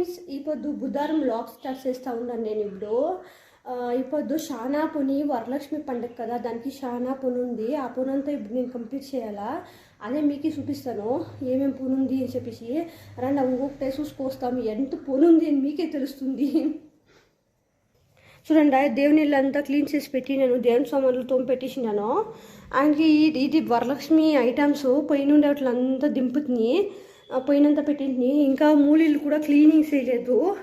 Friends ఈ పొద్దు బుధవారం లాక్ స్టార్ట్ చేస్తూ ఉన్నాను నేను ఇప్పుడు. ఇప్పుడు ఈ పొద్దు షానా పుని వరలక్ష్మి పండుగ కదా దానికి షానా పుని ఉంది. ఆ పుని అంతా ఇప్పుడు నేను కంప్లీట్ చేయాలా? అదే మీకు చూపిస్తాను. ఏమేమి పుని ఉంది అని చెప్పేసి. రండి ఇంకొకటే చూసుకొస్తాము ఎంత పుని ఉంది అని మీకే తెలుస్తుంది. చూడండి దేవుని అంతా క్లీన్ చేసి పెట్టి నేను దేవుని సామాన్లు తోమి పెట్టేసినాను. ఆయనకి ఇది ఇది వరలక్ష్మి ఐటమ్స్ పైనుండి వాటిలో అంతా దింపుతుంది. పోయినంత పెట్టింది ఇంకా మూలిళ్ళు కూడా క్లీనింగ్ చేయలేదు.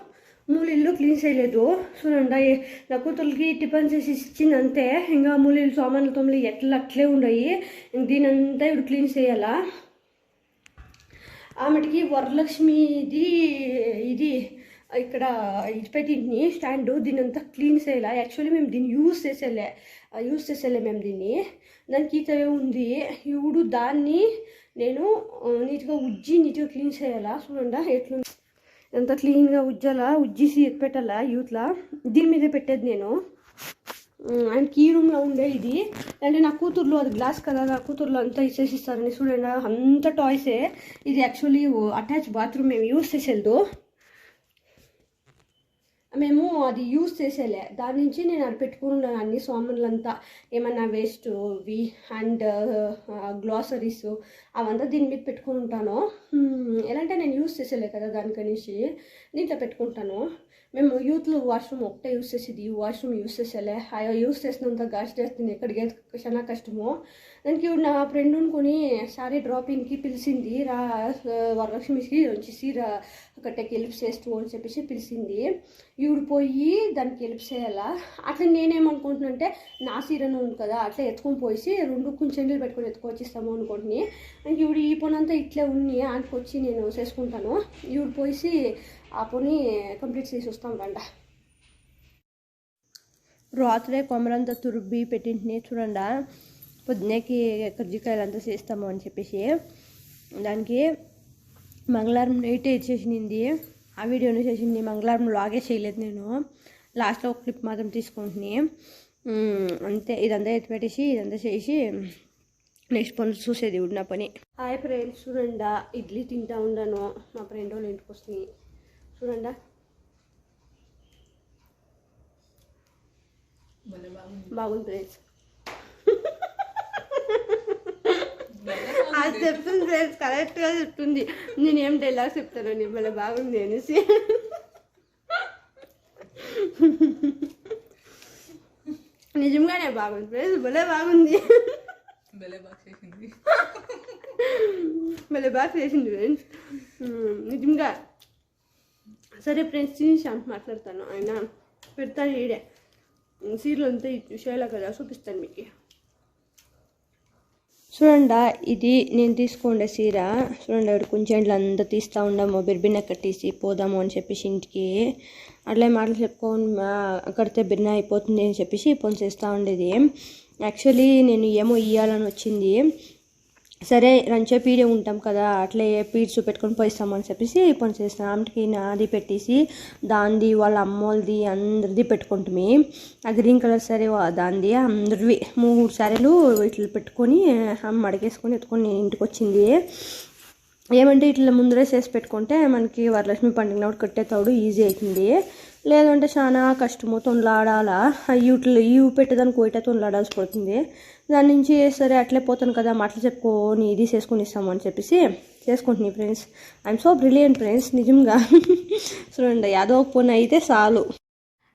మూలిళ్ళు క్లీన్ చేయలేదు. చూడండి నా కూతురికి టిఫిన్ చేసి ఇచ్చిందంతే. ఇంకా మూలిళ్ళు సామాన్లు తొమ్మిది ఎట్లా అట్లే ఉన్నాయి దీని అంతా ఇప్పుడు క్లీన్ చేయాలా? ఆమెకి వరలక్ష్మిది ఇది ఇక్కడ ఇది పెట్టింది స్టాండ్. దీని అంతా క్లీన్ చేయాలి? యాక్చువల్లీ మేము దీన్ని యూజ్ చేసేలే. యూజ్ చేసేలే మేము దీన్ని. దానికి ఈతవే ఉంది ఇవుడు దాన్ని నేను నీట్గా ఉజ్జి నీట్గా క్లీన్ చేయాలా? చూడండి ఎట్లు ఎంత క్లీన్గా ఉజ్జాలా? ఉజ్జిసి పెట్టాలా యూత్లా? దీని మీదే పెట్టేది నేను. అండ్ కీ రూమ్లో ఉండే ఇది. అంటే నా కూతుర్లో అది గ్లాస్ కదా నా కూతుర్లో అంతా ఇచ్చేసి చూడండి అంత టాయ్సే. ఇది యాక్చువల్లీ అటాచ్ బాత్రూమ్ మేము యూస్ చేసేది. మేము అది యూస్ చేసేలే. దాని నుంచి నేను అది పెట్టుకున్నాను అన్ని సామాన్లంతా. ఏమన్నా వేస్ట్ వి అండ్ గ్లాసరీస్ అవంతా దీని మీద పెట్టుకుని ఉంటాను. ఎలా అంటే నేను యూస్ చేసేలే కదా దానికనేసి. దీంట్లో పెట్టుకుంటాను. మేము యూత్లో వాష్రూమ్ ఒకటే యూస్ చేసేది. ఈ వాష్రూమ్ యూస్ చేసేలే. అయ్యో యూస్ చేసినంత గాష్ చేస్తుంది. ఎక్కడికి చాలా కష్టమో. దానికి నా ఫ్రెండ్ కొని సారీ డ్రాపింగ్కి పిలిచింది రా వరలక్ష్మికి వచ్చేసి సీర అక్కడికి హెల్ప్ చేస్తూ అని చెప్పేసి పిలిచింది ఈవిడ పోయి దానికి హెల్ప్ చేయాలా? అట్లా నేనేమనుకుంటున్నా అంటే నా సీరను ఉంది కదా అట్లా ఎత్తుకొని పోయి రెండు కుంచెండ్లు పెట్టుకొని ఎత్తుకొచ్చిస్తాము అనుకుంటుని ఈవిడ ఈ పనంతా ఇట్లే ఉన్ని ఆయనకు నేను చేసుకుంటాను. ఈవిడ పోయి ఆ పని కంప్లీట్ చేసి వస్తాం రండా. రాత్రే కొమ్మరంతా తురుబ్బి పెట్టింటిని చూడండి. పొద్దున్నకి కజ్జికాయలు అంతా చేస్తాము అని చెప్పేసి. దానికి మంగళవారం నైట్ చేసింది ఆ వీడియోని చేసింది మంగళవారం లాగే చేయలేదు నేను. లాస్ట్లో ఒక క్లిప్ మాత్రం తీసుకుంటుని. అంతే ఇదంతా ఎత్తి పెట్టేసి ఇదంతా చేసి నెక్స్ట్ పనులు చూసేది నా పని. హాయ్ ఫ్రెండ్స్ చూడండా ఇడ్లీ తింటా ఉన్నాను మా ఫ్రెండ్ వాళ్ళు ఇంటికి వస్తుంది. చూడండా. బాగుంది. ఫ్రెండ్స్. అది చెప్తుంది ఫ్రెండ్స్ కరెక్ట్గా చెప్తుంది. నేనేం డైలాగ్ చెప్తాను నీ భలే బాగుంది అనేసి. నిజంగానే బాగుంది ఫ్రెండ్స్ భలే బాగుంది. భలే బాగా చేసింది. ఫ్రెండ్స్. నిజంగా సరే ఫ్రెండ్స్ తినేసి అంత మాట్లాడతాను. ఆయన పెడతాను ఈడే. సీరియల్ అంతా చూసేలా కదా చూపిస్తాను మీకు చూడండి ఇది నేను తీసుకోండే సీర చూడండి ఆవిడ కొంచెం అంతా తీస్తూ ఉండము బిర్బిన్న కట్టేసి పోదాము అని చెప్పేసి ఇంటికి. అట్లే మాటలు చెప్పుకొని మా- కడితే బిర్న అయిపోతుంది అని చెప్పేసి పని చేస్తూ ఉండేది. యాక్చువల్లీ నేను ఏమో ఇయ్యాలని వచ్చింది. సరే రంచే పీడే ఉంటాం కదా అట్లే పీడ్స్ పెట్టుకొని పోయిస్తామని చెప్పేసి పని చేస్తాను ఆమెకి నాది పెట్టేసి దాంది వాళ్ళ అమ్మోళ్ళది అందరిది పెట్టుకుంటామే. ఆ గ్రీన్ కలర్ సారీ దాంది అందరివి మూడు సారీలు ఇట్లా పెట్టుకొని అమ్మ మడిగేసుకొని ఎత్తుకొని ఇంటికి వచ్చింది. ఏమంటే ఇట్లా ముందరే చేసి పెట్టుకుంటే మనకి వరలక్ష్మి పండుగ కట్టే కట్టేతాడు ఈజీ అవుతుంది. లేదంటే చాలా కష్టము తొందలాడాలా? ఇట్లా ఇవి పెట్టేదానికి పోయిట తొందలాడాల్సి పడుతుంది దాని నుంచి సరే అట్లే పోతాను కదా మాటలు చెప్పుకొని ఇది చేసుకొని ఇస్తాము అని చెప్పేసి చేసుకుంటున్నాయి friends. I'm so brilliant friends నిజంగా. చూడండి యాదో ఒక పని అయితే చాలు.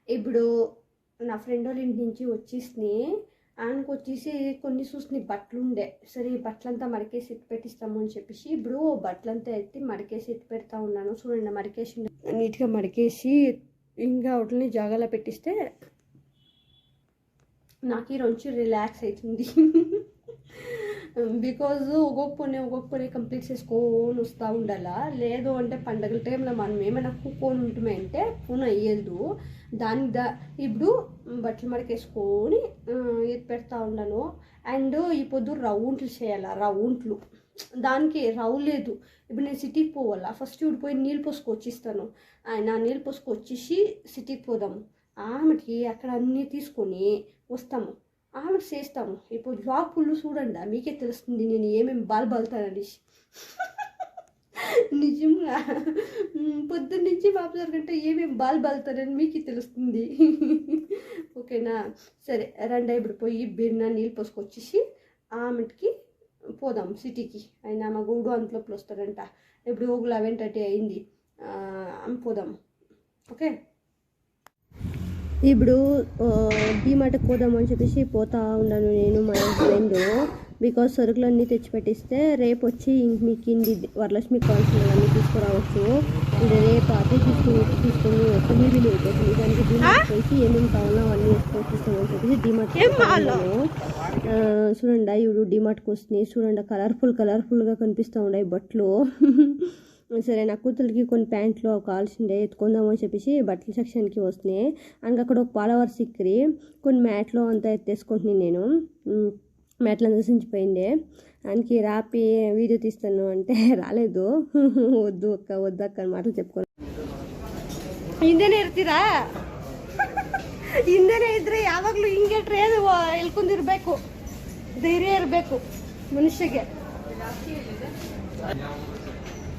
ఇప్పుడు నా ఫ్రెండ్ వాళ్ళ ఇంటి నుంచి వచ్చేసి ఆయనకు వచ్చేసి కొన్ని చూసిన బట్టలు ఉండే. సరే ఈ బట్టలంతా మడికేసి ఎత్తి పెట్టిస్తాము అని చెప్పేసి ఇప్పుడు బట్టలంతా ఎత్తి మడికేసి ఎత్తి పెడతా ఉన్నాను. చూడండి మడికేసి నీట్గా మడికేసి ఇంకా వాటిని జాగాలో పెట్టిస్తే నాకు ఈ రోజు రిలాక్స్ అవుతుంది. బికాజ్ ఒక్కొక్క పని ఒక్కొక్క పని కంప్లీట్ చేసుకొని వస్తూ ఉండాలా? లేదు అంటే పండగల టైంలో మనం ఏమైనా కుక్కొని ఉంటుమే అంటే ఫోన్ అయ్యేదు. దాని దా ఇప్పుడు బట్టలు మడకేసుకొని ఆ, ఇది పెడతా ఉన్నాను అండ్ ఈ పొద్దు రౌండ్లు చేయాలా? రౌండ్లు. దానికి రావులేదు లేదు. ఇప్పుడు నేను సిటీకి పోవాలా? ఫస్ట్ ఇప్పుడు పోయి నీళ్ళు పోసుకొచ్చి ఇస్తాను ఆయన నీళ్ళు పోసుకొచ్చేసి సిటీకి పోదాము. ఆమెకి అక్కడ అన్నీ తీసుకొని వస్తాము. ఆమె చేస్తాము. ఇప్పుడు జాబ్ ఫుల్ చూడండి? మీకే తెలుస్తుంది నేను ఏమేమి బాల్ బలుతానని నిజంగా? పొద్దున్న నుంచి బాబు కంటే ఏమేమి బాల్ బాలుతారని మీకు తెలుస్తుంది. ఓకేనా? సరే రండి. ఇప్పుడు పోయి బిర్నా నీళ్ళు పోసుకొచ్చేసి ఆమెకి పోదాం సిటీకి. అయినా మా గూడు అంతలోపల వస్తాడంట. ఇప్పుడు ఒక లెవెన్ థర్టీ అయింది. పోదాం. ఓకే? ఇప్పుడు డీమార్ట్కి పోదాం అని చెప్పేసి పోతా ఉన్నాను నేను మా హస్బెండ్. బికాస్ సరుకులన్నీ తెచ్చిపెట్టిస్తే రేపు వచ్చి మీకు వరలక్ష్మి కాల్స్ అన్నీ తీసుకురావచ్చు. ఇది రేపు అదే తీసుకుని తీసుకొని తొమ్మిది అయిపోతుంది దానికి డీమార్ట్ పోయి ఏమేమి కావాలో అవన్నీ వేసుకొచ్చిస్తామని చెప్పేసి డీమార్ట్ చూడండి ఇప్పుడు డీమార్ట్కి వస్తున్నాయి. చూడండి కలర్ఫుల్ కలర్ఫుల్గా కనిపిస్తూ ఉన్నాయి బట్టలు. సరే నా కూతురికి కొన్ని ప్యాంట్లు కావాల్సిండే ఎత్తుకుందామని చెప్పేసి బట్టల సెక్షన్కి వస్తున్నాయి. అండ్ అక్కడ ఒక పాలవర్ సిక్కరి కొన్ని మ్యాట్లు అంతా ఎత్తేసుకుంటున్నాను నేను. మ్యాట్లు అంతా సించిపోయింది ఆయనకి రాపి వీడియో తీస్తాను అంటే రాలేదు వద్దు అక్క వద్దు అక్క అని మాటలు చెప్పుకో ಹಿಂದೆನೇ ಇರ್ತೀರಾ ಹಿಂದೆನೇ ಇದ್ರೆ ಯಾವಾಗಲೂ ಹಿಂಗೆ ಟ್ರೇನ್ ಎಳ್ಕೊಂಡಿರ್ಬೇಕು ಧೈರ್ಯ ಇರಬೇಕು ಮನುಷ್ಯಗೆ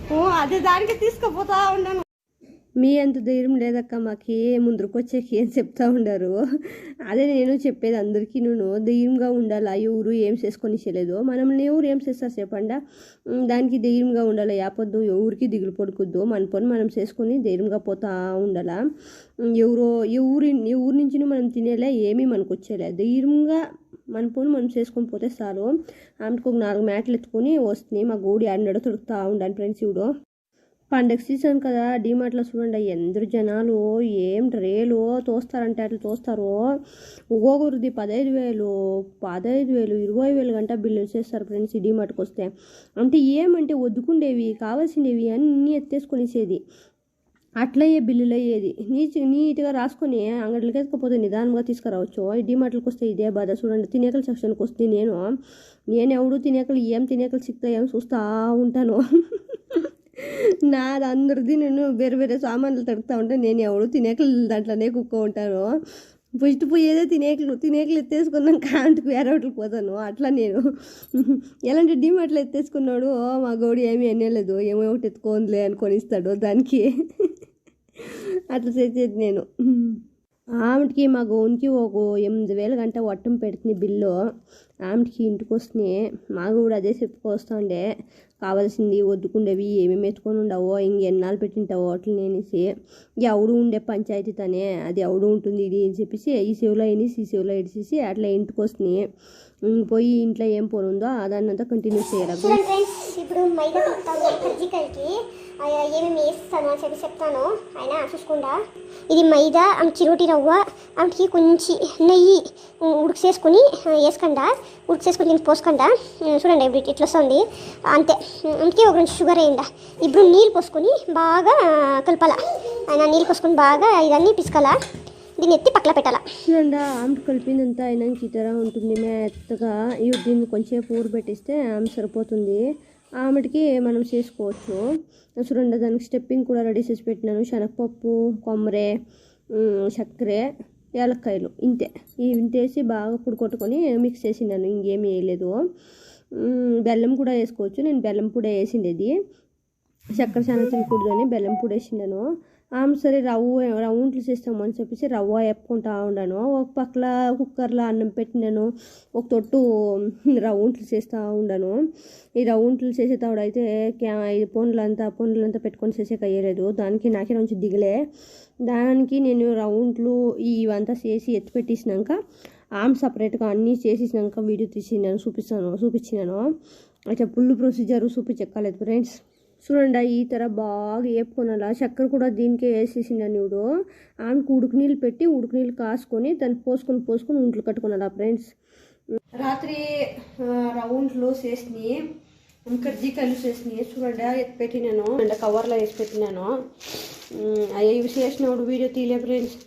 ಹ್ಞೂ ಅದೇ ದಾರಿಗೆ తీసుకుపోతా ఉన్నాను మీ అంత ధైర్యం లేదక్క మాకు ముందరకు వచ్చేకి ఏం చెప్తా ఉండరు. అదే నేను చెప్పేది అందరికీ నేను ధైర్యంగా ఉండాలా? ఎవరు ఏం చేసుకొని చేయలేదు మనల్ని ఎవరు ఏం చేస్తారు చెప్పండా? దానికి ధైర్యంగా ఉండాలి? యాపొద్దు ఎవరికి దిగులు పడుకుద్దు. మన పని మనం చేసుకొని ధైర్యంగా పోతా ఉండాలా? ఎవరో ఎవరి ఎవరి నుంచి మనం తినేలా? ఏమీ మనకు వచ్చేలే ధైర్యంగా మన పని మనం చేసుకొని పోతే చాలు. ఆమెకు ఒక నాలుగు మ్యాట్లు ఎత్తుకొని వస్తున్నాయి మా గోడి ఆడినాడో తొడుకుతా ఉండాలి ఫ్రెండ్స్ ఇవిడు పండగ సీజన్ కదా డిమార్ట్లో చూడండి ఎందరు జనాలు ఏం రేలు తోస్తారంటే అట్లా తోస్తారు. ఒక్కొక్కరిది పదహైదు వేలు పదహైదు వేలు ఇరవై వేలు గంట బిల్లులు చేస్తారు ఫ్రెండ్స్ ఈ డిమార్ట్కి వస్తే. అంటే ఏమంటే వద్దుకుండేవి కావాల్సినవి అన్నీ ఎత్తేసుకునేసేది. అట్లయ్యే బిల్లులు అయ్యేది. నీట్ నీట్గా రాసుకొని అంగడికి ఎత్తుకపోతే నిదానంగా తీసుకురావచ్చు. ఈ డిమార్ట్లకు వస్తే ఇదే బాధ. చూడండి తినేకల సెక్షన్కి వస్తే నేను నేను ఎవడు తినేకలు ఏం తినేకలు సిక్తాయేమో చూస్తూ ఉంటాను. నాది అందరిది నేను వేరే వేరే సామాన్లు తడుపుతా ఉంటే నేను ఎవడు తినేకలు దాంట్లోనే కుక్క ఉంటాను. ఫస్ట్ పోయేదే తినేకలు తినేకలు ఎత్తేసుకున్నాం కాంట్కి వేరే వాటికి పోతాను. అట్లా నేను. ఎలాంటి డిమార్ట్లో ఎత్తేసుకున్నాడు? మా గౌడి ఏమీ అనేలేదు ఏమో ఒకటి ఎత్తుకోందిలే అనుకొని ఇస్తాడు దానికి. అట్లా చేసేది నేను. ఆమెకి మా గౌన్కి ఒక ఎనిమిది వేల గంట వట్టం పెడుతుంది బిల్లు. ఆమెకి ఇంటికి వస్తున్నాయి మాకు కూడా అదే చెప్పుకొస్తుండే. కావాల్సింది వద్దుకుండేవి ఏమేమి ఎత్తుకొని ఉండవో ఇంకెన్నాళ్ళు పెట్టింటావో అట్లా నేనేసి ఎవడు ఉండే పంచాయతీ తనే అది ఎవడు ఉంటుంది ఇది అని చెప్పేసి ఈ సేవలో అయినేసి ఈ సేవలో ఇడిచేసి అట్లా ఇంటికి వస్తున్నాయి పోయి ఇంట్లో ఏం పోరు ఉందో దాన్ని అంతా కంటిన్యూ చేయాలి ఫ్రెండ్స్ ఇప్పుడు మైదా కలుపుతాను కజ్జికాయకి ఆ, ఏమేమి వేస్తాను అని చెప్పి చెప్తాను. ఆయన చూసుకుండా? ఇది మైదా ఆమె చిరోటి రవ్వ ఆమెకి కొంచెం నెయ్యి ఉడికి వేసుకుండా ఉడికి దీనికి పోసుకుండా చూడండి ఇప్పుడు ఇట్లా వస్తుంది. అంతే. అందుకే ఒక రెండు షుగర్ అయిందా ఇప్పుడు నీళ్ళు పోసుకొని బాగా కలపాల. ఆయన నీళ్ళు పోసుకొని బాగా ఇదన్నీ పిసుకలా. దీన్ని ఎత్తి పక్కన పెట్టాల? చూడండి ఆమె కలిపిందంతా అయినాక ఈ ఉంటుంది. మెత్తగా ఇవి దీన్ని కొంచెం ఊరబెట్టిస్తే ఆమె సరిపోతుంది. ఆమెటికి మనం చేసుకోవచ్చు. చూడండి దానికి స్టెప్పింగ్ కూడా రెడీ చేసి పెట్టినాను. శనగపప్పు కొమ్మరే చక్కెర యాలక్కాయలు ఇంతే. ఇవి ఇంతేసి బాగా పుడుకొట్టుకొని మిక్స్ చేసినాను. ఇంకేమీ వేయలేదు. బెల్లం కూడా వేసుకోవచ్చు. నేను బెల్లం కూడా వేసిండేది. చక్కెర చాలా తినకూడదని బెల్లం పొడి వేసిండాను. ఆమె సరే రవ్వ రౌండ్లు చేస్తాము అని చెప్పేసి రవ్వ ఎప్పుకుంటా ఉన్నాను ఒక పక్కల కుక్కర్లో అన్నం పెట్టినాను ఒక తొట్టు రౌండ్లు చేస్తూ ఉన్నాను ఈ రౌండ్లు చేసే అయితే క్యా ఇది పొండ్లంతా పొండ్లంతా పెట్టుకొని చేసేకి అయ్యలేదు. దానికి నాకే నుంచి దిగలే. దానికి నేను రౌండ్లు ఇవంతా చేసి ఎత్తి పెట్టేసినాక ఆమె సపరేట్గా అన్నీ చేసేసినాక వీడియో తీసి నేను చూపిస్తాను చూపించినాను. అయితే ఫుల్ ప్రొసీజర్ చూపించక్కలేదు ఫ్రెండ్స్. చూడండి ఈ తర బాగా వేపుకొనాల చక్కెర కూడా దీనికే వేసేసిండను ఇప్పుడు ఆమెకు ఉడుకు నీళ్ళు పెట్టి ఉడుకు నీళ్ళు కాసుకొని దాన్ని పోసుకొని పోసుకొని ఉంట్లు కట్టుకున్నాడు ఫ్రెండ్స్? రాత్రి రౌండ్లు చేసినాయి కజ్జికాయలు చేసినాయి. చూడండి పెట్టినాను. అండ్ కవర్లో వేసి పెట్టినాను. అవి ఇవి చేసినప్పుడు వీడియో తీలే ఫ్రెండ్స్.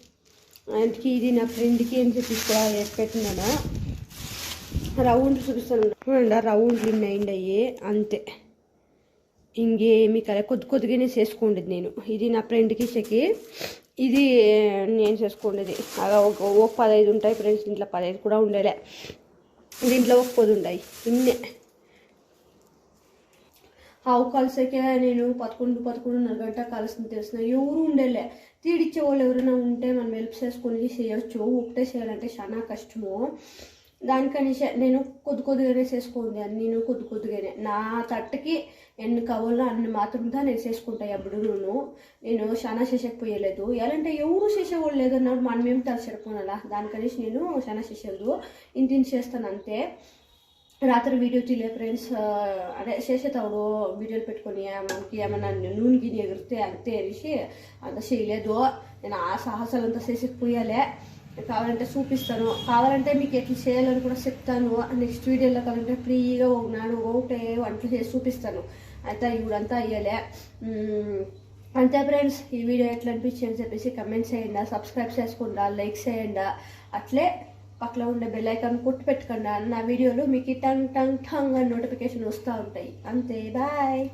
అందుకే ఇది నా ఫ్రెండ్కి ఏం చెప్పి వేసి పెట్టినాను రౌండ్ చూపిస్తాను. చూడండి రౌండ్లు ఉన్నాయి అంతే. ఇంకేమి కదా కొద్ది కొద్దిగానే చేసుకుండేది నేను. ఇది నా ఫ్రెండ్కి ఇచ్చకి. ఇది నేను చేసుకుండేది. అలా ఒక ఒక పదహైదు ఉంటాయి ఫ్రెండ్స్ దీంట్లో పదహైదు కూడా ఉండేలే. దీంట్లో ఒక పది ఉంటాయి. ఇన్నే. ఆవు కలిసాకే నేను పదకొండు పదకొండున్నర గంట కలిసింది తెలిసిన. ఎవరు ఉండేలే. తీడిచ్చే వాళ్ళు ఎవరైనా ఉంటే మనం హెల్ప్ చేసుకొని చేయొచ్చు. ఒకటే చేయాలంటే చాలా కష్టము. దానికని నేను కొద్ది కొద్దిగానే వేసేసుకుంది అన్ని నేను కొద్ది కొద్దిగానే. నా తట్టుకి ఎన్ని కవర్లో అన్ని మాత్రంగా నేను వేసేసుకుంటాయి ఎప్పుడు నేను. నేను చాలా చేసేకపోయలేదు ఎలాంటే ఎవరు చేసేవాళ్ళు లేదన్నాడు. మనం ఏం తలసరిపోనాలా దానికనేసి నేను చాలా చేసేదు ఇంటిని చేస్తాను అంతే. రాత్రి వీడియో తీలే ఫ్రెండ్స్. అదే చేసేటప్పుడు వీడియోలు పెట్టుకొని మనకి ఏమన్నా నూనె గిన్నె ఎగిరితే అంతే అనేసి అంత చేయలేదు. నేను ఆ సాహసాలు అంతా చేసేకపోయాలే కావాలంటే చూపిస్తాను. కావాలంటే మీకు ఎట్లా చేయాలని కూడా చెప్తాను. నెక్స్ట్ వీడియోలో కావాలంటే ఫ్రీగా ఉన్నాను ఒకటే వంటలు చేసి చూపిస్తాను. అంతా ఇవిడంతా అయ్యలే. అంతే ఫ్రెండ్స్ ఈ వీడియో ఎట్లా అనిపించింది అని చెప్పేసి కమెంట్ చేయండి. సబ్స్క్రైబ్ చేసుకుండా లైక్ చేయండి. అట్లే పక్కన ఉండే బెల్ ఐకాన్ కొట్టు పెట్టకండి. నా వీడియోలు మీకు టంగ్ టంగ్ టంగ్ అని నోటిఫికేషన్ వస్తూ ఉంటాయి. అంతే బాయ్